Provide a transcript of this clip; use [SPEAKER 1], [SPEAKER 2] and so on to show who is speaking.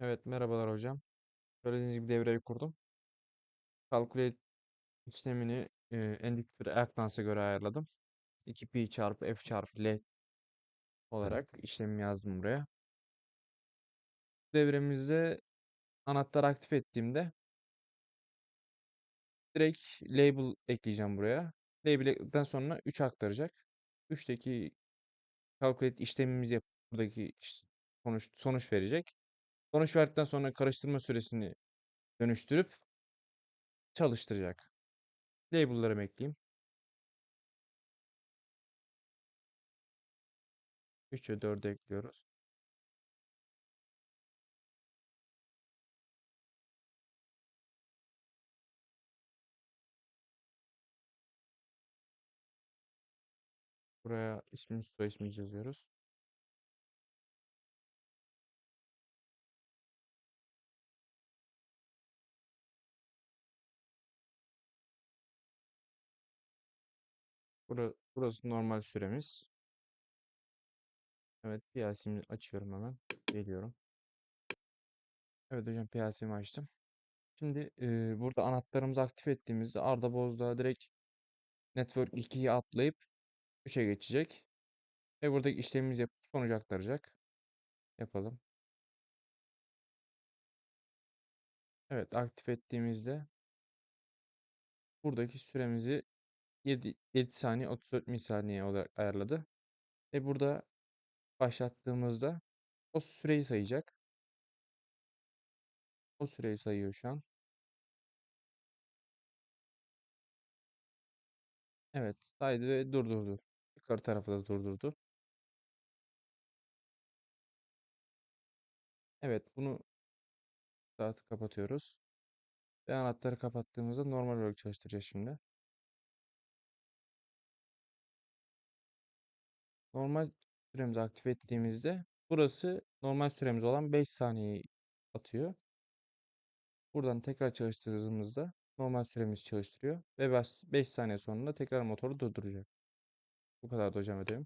[SPEAKER 1] Evet, merhabalar hocam. Söylediğiniz gibi devreyi kurdum. Calculate işlemini e, Endictor Erknans'a göre ayarladım. 2pi çarpı f çarpı l olarak işlemi yazdım buraya. Devremizde anahtarı aktif ettiğimde direkt label ekleyeceğim buraya. Label ekledikten sonra 3 aktaracak. 3'teki calculate işlemimizi yapıp buradaki sonuç, sonuç verecek. Sonuç verdikten sonra karıştırma süresini dönüştürüp çalıştıracak. Label'larımı ekleyeyim. 3 ve 4'ü ekliyoruz. Buraya ismimizi soy ismimizi yazıyoruz. Bura, burası normal süremiz. Evet PLC'mi açıyorum hemen. Geliyorum. Evet hocam PLC'mi açtım. Şimdi e, burada anahtarımızı aktif ettiğimizde Arda Bozdağ direkt Network 2'yi atlayıp 3'e geçecek. Ve buradaki işlemimizi yapıp sonucu aktaracak. Yapalım. Evet aktif ettiğimizde buradaki süremizi 7, 7 saniye 34 milisaniye olarak ayarladı. Ve burada başlattığımızda o süreyi sayacak. O süreyi sayıyor şu an. Evet saydı ve durdurdu. Yukarı tarafı da durdurdu. Evet bunu saati kapatıyoruz. Ve anahtarı kapattığımızda normal olarak çalıştıracağız şimdi. Normal süremizi aktif ettiğimizde burası normal süremiz olan 5 saniyeyi atıyor. Buradan tekrar çalıştırdığımızda normal süremiz çalıştırıyor ve 5 saniye sonunda tekrar motoru durduracak. Bu kadar da hocam ödevim.